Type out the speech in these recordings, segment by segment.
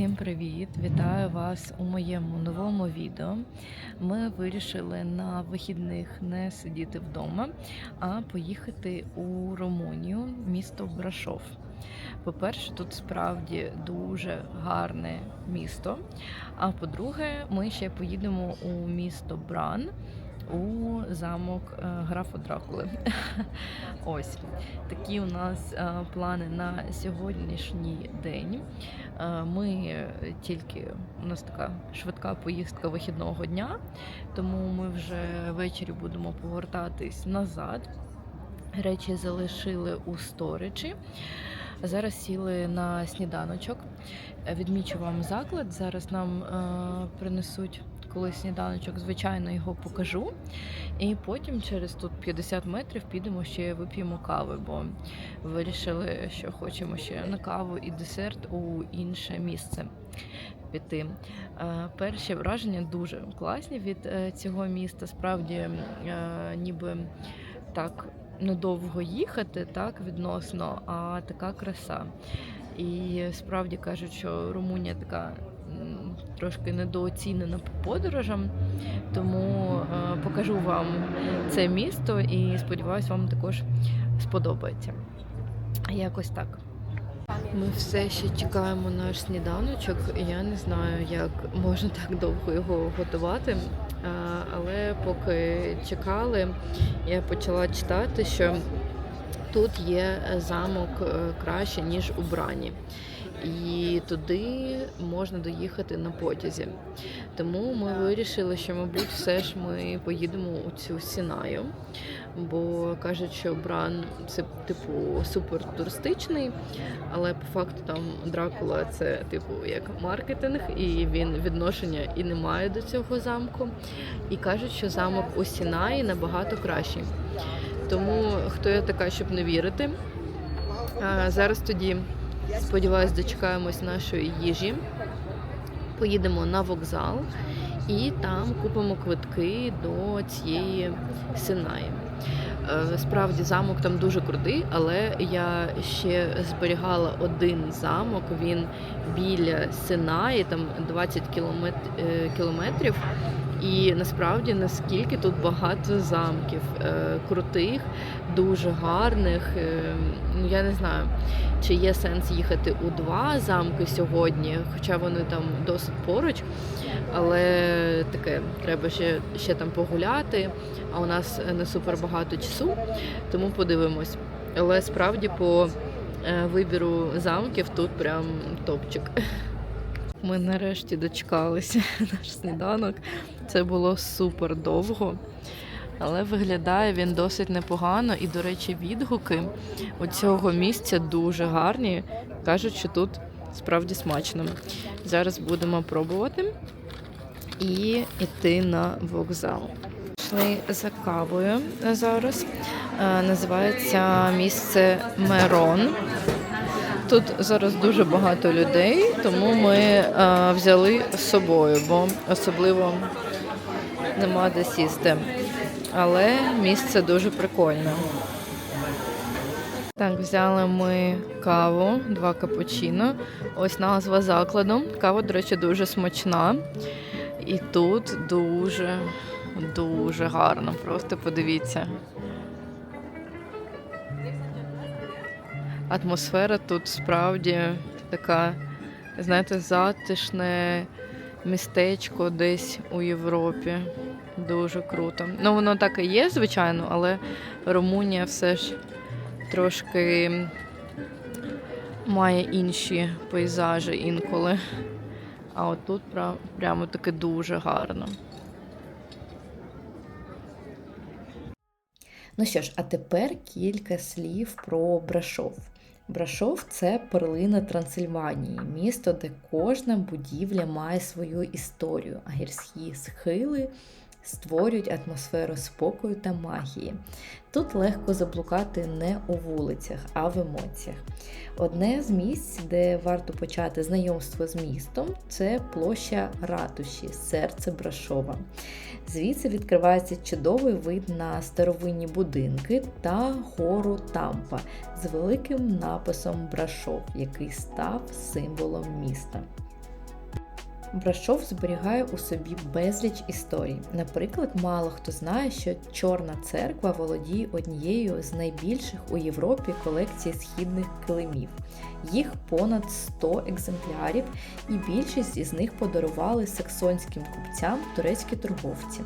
Всім привіт! Вітаю вас у моєму новому відео. Ми вирішили на вихідних не сидіти вдома, а поїхати у Румунію, місто Брашов. По-перше, тут справді дуже гарне місто. А по-друге, ми ще поїдемо у місто Бран у замок е, графа Дракули. Ось такі у нас е, плани на сьогоднішній день. Е, Ми тільки у нас така швидка поїздка вихідного дня, тому ми вже ввечері будемо повертатись назад. Речі залишили у сторичі. Зараз сіли на сніданочок. Відмічу вам заклад. Зараз нам е, принесуть коли сніданочок, звичайно, його покажу. І потім через тут 50 метрів підемо ще вип'ємо кави, бо вирішили, що хочемо ще на каву і десерт у інше місце піти. Е, Перші враження дуже класні від е, цього міста. Справді, е, ніби так недовго їхати, так відносно, а така краса. І справді кажуть, що Румунія така трошки недооцінена по подорожам, тому е, покажу вам це місто і сподіваюся, вам також сподобається. Якось так. Ми все ще чекаємо наш сніданочок. Я не знаю, як можна так довго його готувати. Але поки чекали, я почала читати, що тут є замок е, краще, ніж у Брані. І туди можна доїхати на потязі. Тому ми вирішили, що, мабуть, все ж ми поїдемо у цю Сінаю, бо кажуть, що Бран це типу супер туристичний, але по факту там Дракула це типу як маркетинг, і він відношення і не має до цього замку. І кажуть, що замок у Сінаї набагато кращий. Тому хто я така, щоб не вірити. А, зараз тоді сподіваюсь, дочекаємось нашої їжі. Поїдемо на вокзал і там купимо квитки до цієї Синаї. Е, Справді замок там дуже крутий, але я ще зберігала один замок. Він біля Синаї, там 20 кіломет- е, кілометрів. І насправді наскільки тут багато замків е, крутих, дуже гарних. Е, ну я не знаю, чи є сенс їхати у два замки сьогодні, хоча вони там досить поруч. Але таке, треба ще, ще там погуляти. А у нас не супер багато часу, тому подивимось. Але справді по е, вибіру замків тут прям топчик. Ми нарешті дочекалися наш сніданок. Це було супер довго. Але виглядає він досить непогано. І, до речі, відгуки у цього місця дуже гарні. Кажуть, що тут справді смачно. Зараз будемо пробувати і йти на вокзал. Пішли за кавою зараз. Е, Називається місце Мерон. Тут зараз дуже багато людей, тому ми е, взяли з собою, бо особливо нема де сісти. Але місце дуже прикольне. Так, взяли ми каву, два капучино. Ось назва закладу. Кава, до речі, дуже смачна. І тут дуже, дуже гарно. Просто подивіться. Атмосфера тут справді така, знаєте, затишне містечко десь у Європі. Дуже круто. Ну, воно так і є, звичайно, але Румунія все ж трошки має інші пейзажі інколи. А отут прямо таки дуже гарно. Ну що ж, а тепер кілька слів про Брашов. Брашов це перлина Трансильванії, місто, де кожна будівля має свою історію, а гірські схили створюють атмосферу спокою та магії. Тут легко заблукати не у вулицях, а в емоціях. Одне з місць, де варто почати знайомство з містом, це площа Ратуші, серце Брашова. Звідси відкривається чудовий вид на старовинні будинки та гору Тампа з великим написом Брашов, який став символом міста. Брашов зберігає у собі безліч історій. Наприклад, мало хто знає, що Чорна церква володіє однією з найбільших у Європі колекцій східних килимів. Їх понад 100 екземплярів, і більшість із них подарували саксонським купцям турецькі торговці.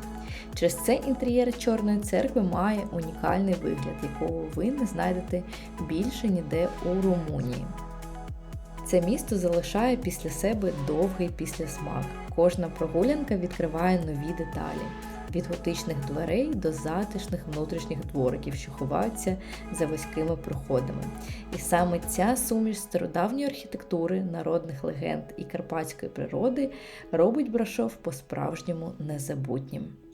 Через це інтер'єр Чорної церкви має унікальний вигляд, якого ви не знайдете більше ніде у Румунії. Це місто залишає після себе довгий післясмак. Кожна прогулянка відкриває нові деталі. Від готичних дверей до затишних внутрішніх двориків, що ховаються за вузькими проходами. І саме ця суміш стародавньої архітектури, народних легенд і карпатської природи робить Брашов по-справжньому незабутнім.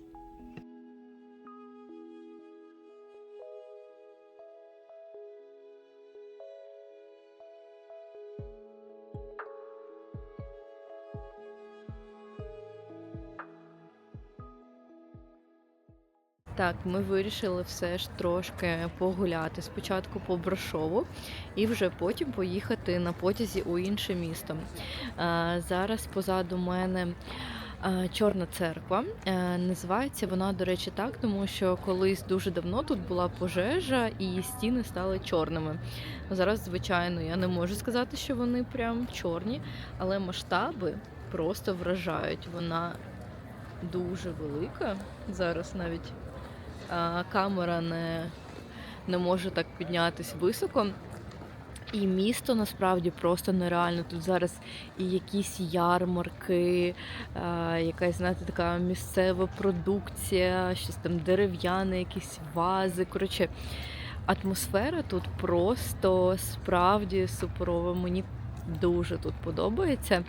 Так, ми вирішили все ж трошки погуляти спочатку по Брошову і вже потім поїхати на потязі у інше місто. Зараз позаду мене Чорна церква. Називається вона, до речі, так, тому що колись дуже давно тут була пожежа і стіни стали чорними. Зараз, звичайно, я не можу сказати, що вони прям чорні, але масштаби просто вражають. Вона дуже велика. Зараз навіть камера не, не може так піднятись високо. І місто насправді просто нереально. Тут зараз і якісь ярмарки, якась, знаєте, така місцева продукція, щось там дерев'яне, якісь вази. Коротше, атмосфера тут просто справді суперова. Мені дуже тут подобається.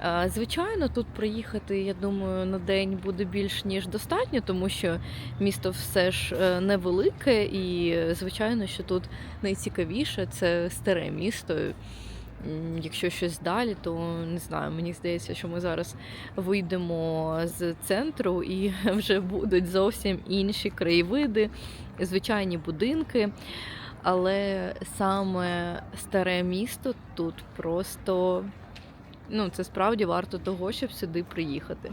Е, Звичайно, тут проїхати, я думаю, на день буде більш ніж достатньо, тому що місто все ж е, невелике, і звичайно, що тут найцікавіше це старе місто. Якщо щось далі, то не знаю. Мені здається, що ми зараз вийдемо з центру і вже будуть зовсім інші краєвиди, звичайні будинки. Але саме старе місто тут просто ну це справді варто того, щоб сюди приїхати.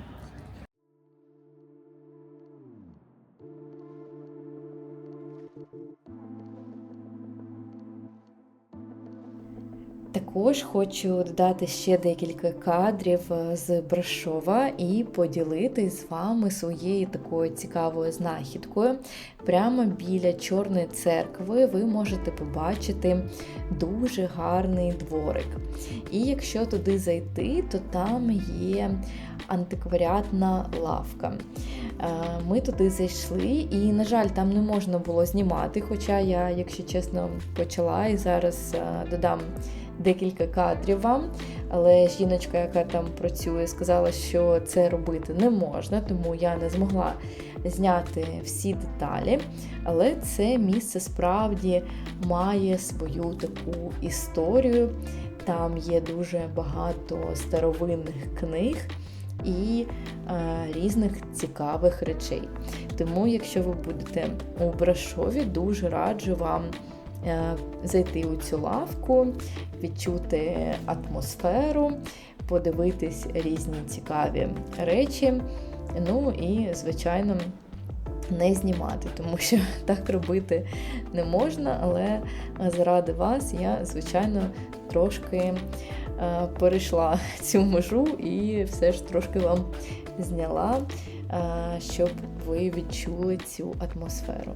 Також хочу додати ще декілька кадрів е, з Брашова і поділитись з вами своєю такою цікавою знахідкою. Прямо біля Чорної церкви ви можете побачити дуже гарний дворик. І якщо туди зайти, то там є антикваріатна лавка. Е, Ми туди зайшли, і, на жаль, там не можна було знімати. Хоча я, якщо чесно, почала і зараз е, додам декілька кадрів вам. Але жіночка, яка там працює, сказала, що це робити не можна, тому я не змогла зняти всі деталі. Але це місце справді має свою таку історію. Там є дуже багато старовинних книг і е, різних цікавих речей. Тому, якщо ви будете у Брашові, дуже раджу вам зайти у цю лавку, відчути атмосферу, подивитись різні цікаві речі. Ну і, звичайно, не знімати, тому що так робити не можна, але заради вас я, звичайно, трошки е, перейшла цю межу і все ж трошки вам зняла, е, щоб ви відчули цю атмосферу.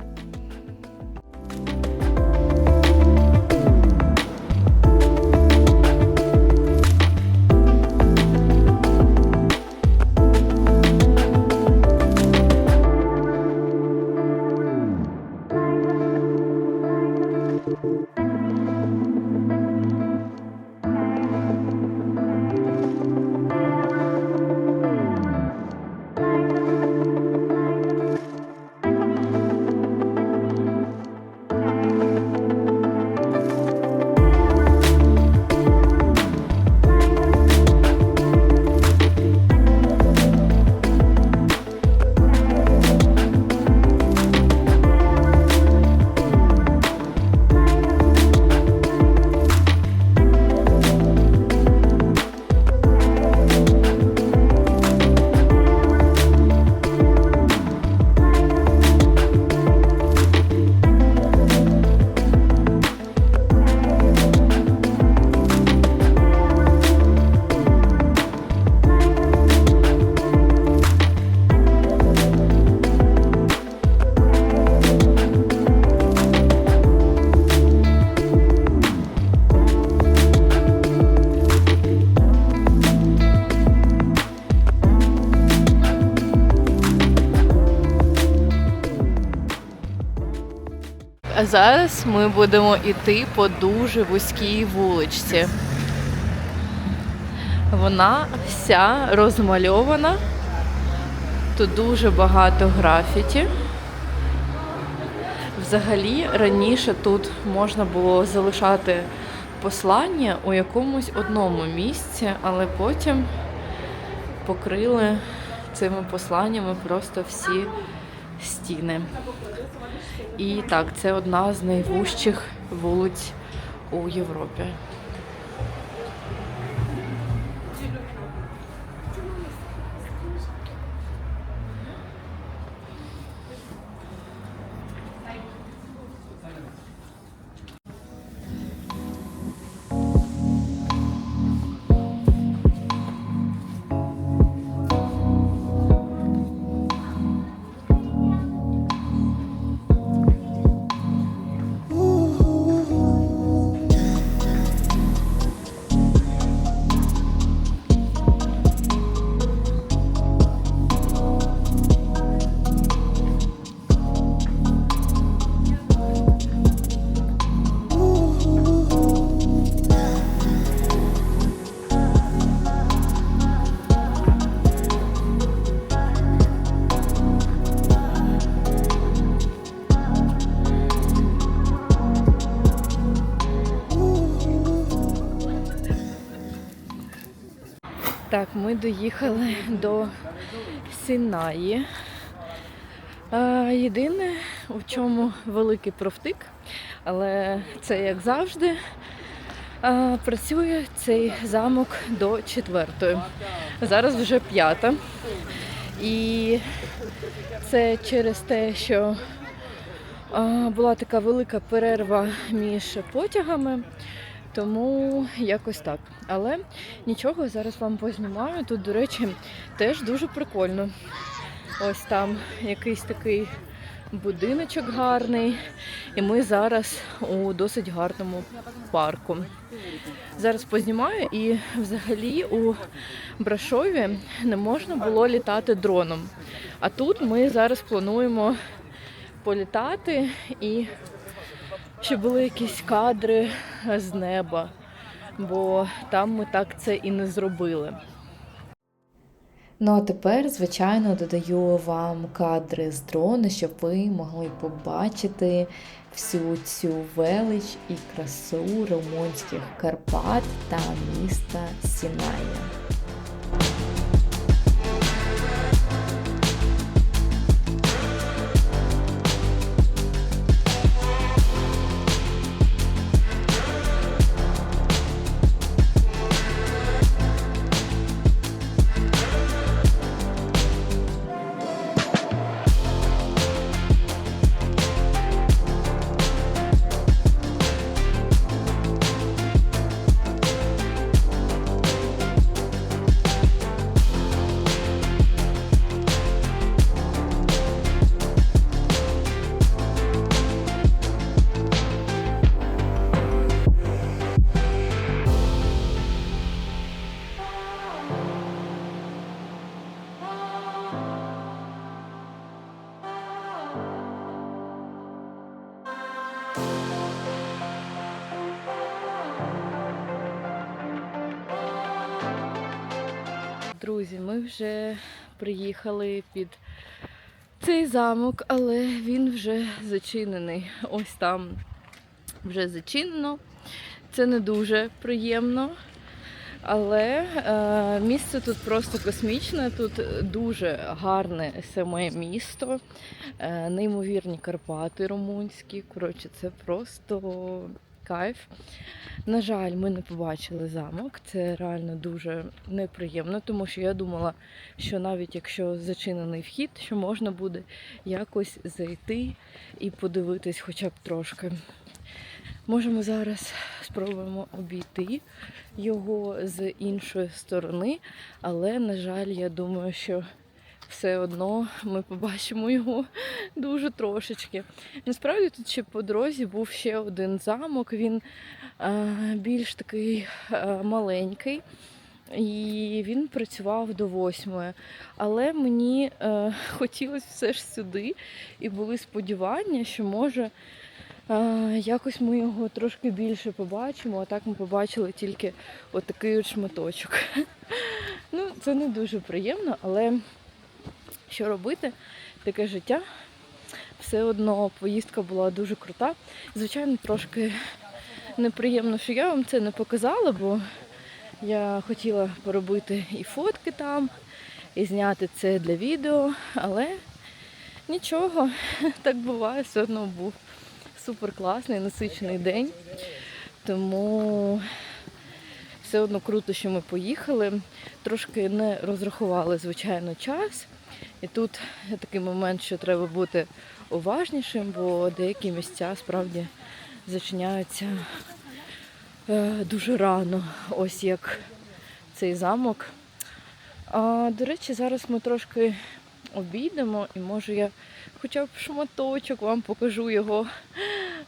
Зараз ми будемо йти по дуже вузькій вуличці. Вона вся розмальована. Тут дуже багато графіті. Взагалі раніше тут можна було залишати послання у якомусь одному місці, але потім покрили цими посланнями просто всі стіни. І так, це одна з найвужчих вулиць у Європі. Так, ми доїхали до Сінаї. Е, Єдине, у чому великий профтик, але це як завжди. е, Працює цей замок до четвертої. Зараз вже п'ята. І це через те, що е, була така велика перерва між потягами. Тому якось так. Але нічого, зараз вам познімаю. Тут, до речі, теж дуже прикольно. Ось там якийсь такий будиночок гарний. І ми зараз у досить гарному парку. Зараз познімаю і взагалі у Брашові не можна було літати дроном. А тут ми зараз плануємо політати і щоб були якісь кадри з неба, бо там ми так це і не зробили. Ну а тепер, звичайно, додаю вам кадри з дрона, щоб ви могли побачити всю цю велич і красу румунських Карпат та міста Сіная. Вже приїхали під цей замок, але він вже зачинений. Ось там вже зачинено. Це не дуже приємно. Але е, місце тут просто космічне, тут дуже гарне саме місто, е, неймовірні Карпати румунські. Коротше, це просто кайф. На жаль, ми не побачили замок. Це реально дуже неприємно, тому що я думала, що навіть якщо зачинений вхід, що можна буде якось зайти і подивитись хоча б трошки. Може, ми зараз спробуємо обійти його з іншої сторони, але, на жаль, я думаю, що все одно ми побачимо його дуже трошечки. Насправді тут ще по дорозі був ще один замок, він е, більш такий е, маленький. І він працював до восьмої. Але мені е, хотілося все ж сюди, і були сподівання, що може А, якось ми його трошки більше побачимо, а так ми побачили тільки отакий от шматочок. Ну, це не дуже приємно, але що робити? Таке життя. Все одно поїздка була дуже крута. Звичайно, трошки неприємно, що я вам це не показала, бо я хотіла поробити і фотки там, і зняти це для відео, але нічого, так буває, все одно був супер класний, насичений день. Тому все одно круто, що ми поїхали. Трошки не розрахували, звичайно, час. І тут такий момент, що треба бути уважнішим, бо деякі місця справді зачиняються е, дуже рано, ось як цей замок. А, до речі, зараз ми трошки обійдемо і може я хоча б шматочок вам покажу його,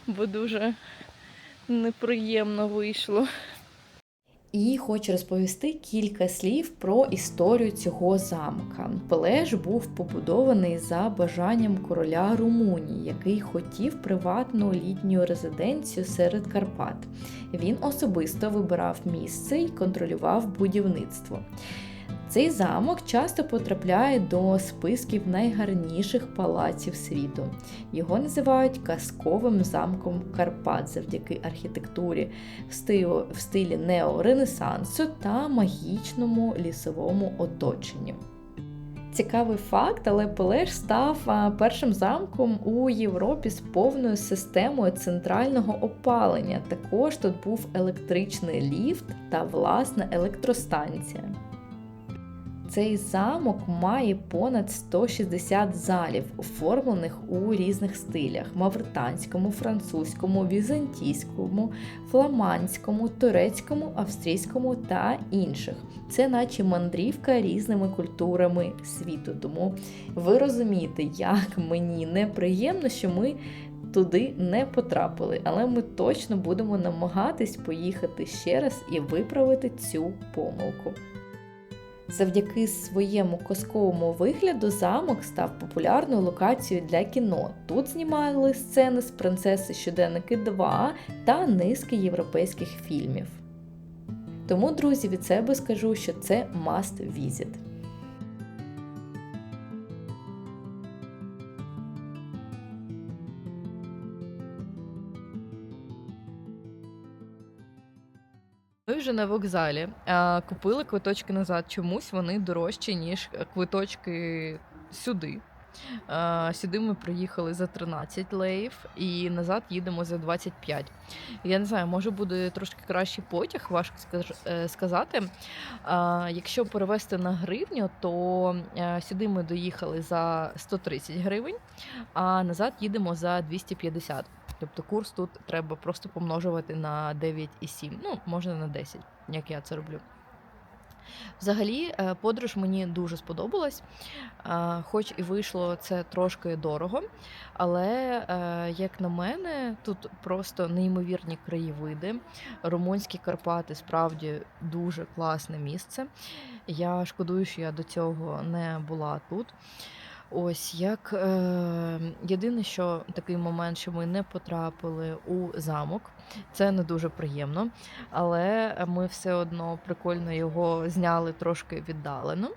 бо дуже неприємно вийшло. І хочу розповісти кілька слів про історію цього замка. Плеж був побудований за бажанням короля Румунії, який хотів приватну літню резиденцію серед Карпат. Він особисто вибирав місце і контролював будівництво. Цей замок часто потрапляє до списків найгарніших палаців світу. Його називають казковим замком Карпат завдяки архітектурі в стилі, неоренесансу та магічному лісовому оточенню. Цікавий факт, але Пелеш став першим замком у Європі з повною системою центрального опалення. Також тут був електричний ліфт та власна електростанція. Цей замок має понад 160 залів, оформлених у різних стилях: мавританському, французькому, візантійському, фламандському, турецькому, австрійському та інших. Це наче мандрівка різними культурами світу. Тому ви розумієте, як мені неприємно, що ми. Туди не потрапили, але ми точно будемо намагатись поїхати ще раз і виправити цю помилку. Завдяки своєму казковому вигляду замок став популярною локацією для кіно. Тут знімали сцени з принцеси Щоденники 2 та низки європейських фільмів. Тому, друзі, від себе скажу, що це must visit. Вже на вокзалі а, купили квиточки назад. Чомусь вони дорожчі, ніж квиточки сюди. А, сюди ми приїхали за 13 леїв і назад їдемо за 25. Я не знаю, може буде трошки кращий потяг, важко е, сказати. А, якщо перевести на гривню, то е, сюди ми доїхали за 130 гривень, а назад їдемо за 250. Тобто курс тут треба просто помножувати на 9,7, ну, можна на 10, як я це роблю. Взагалі, е, подорож мені дуже сподобалась, хоч і вийшло це трошки дорого, але, е, як на мене, тут просто неймовірні краєвиди. Румунські Карпати справді дуже класне місце. Я шкодую, що я до цього не була тут. Ось як е, єдине, що такий момент, що ми не потрапили у замок, це не дуже приємно, але ми все одно прикольно його зняли трошки віддалено.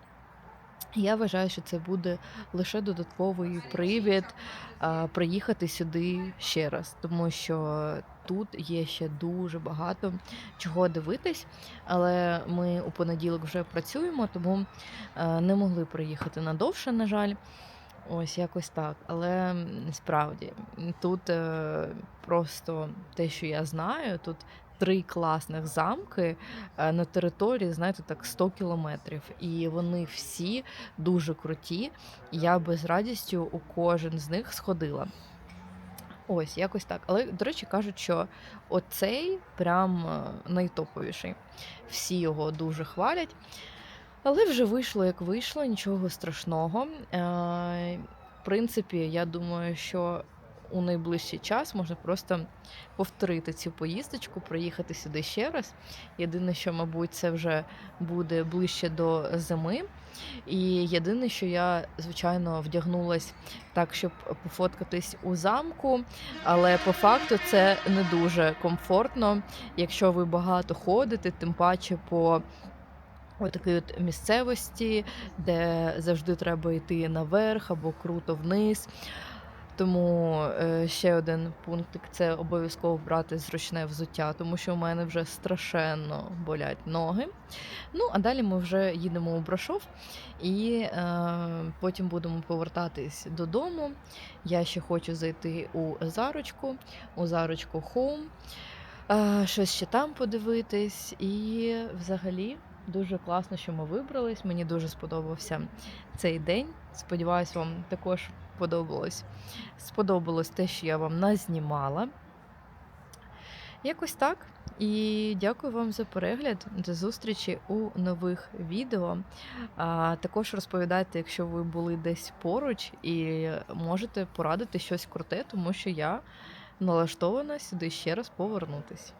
Я вважаю, що це буде лише додатковий привід е, приїхати сюди ще раз, тому що тут є ще дуже багато чого дивитись. Але ми у понеділок вже працюємо, тому е, не могли приїхати надовше, на жаль. Ось якось так. Але справді тут е, просто те, що я знаю, тут три класних замки е, на території, знаєте, так 100 кілометрів. І вони всі дуже круті. Я би з радістю у кожен з них сходила. Ось, якось так. Але, до речі, кажуть, що оцей прям е, найтоповіший. Всі його дуже хвалять. Але вже вийшло, як вийшло, нічого страшного. Е, В принципі, я думаю, що у найближчий час можна просто повторити цю поїздочку, проїхати сюди ще раз. Єдине, що, мабуть, це вже буде ближче до зими. І єдине, що я, звичайно, вдягнулась так, щоб пофоткатись у замку, але по факту це не дуже комфортно, якщо ви багато ходите, тим паче по Отакій от місцевості, де завжди треба йти наверх або круто вниз. Тому е, ще один пунктик це обов'язково брати зручне взуття, тому що у мене вже страшенно болять ноги. Ну, а далі ми вже їдемо у Брашов і е, потім будемо повертатись додому. Я ще хочу зайти у Зарочку, у Зарочку Home, е, щось ще там подивитись. І взагалі дуже класно, що ми вибрались. Мені дуже сподобався цей день. Сподіваюсь, вам також подобалось. Сподобалось те, що я вам назнімала. Якось так. І дякую вам за перегляд. До зустрічі у нових відео. А, також розповідайте, якщо ви були десь поруч, і можете порадити щось круте, тому що я налаштована сюди ще раз повернутись.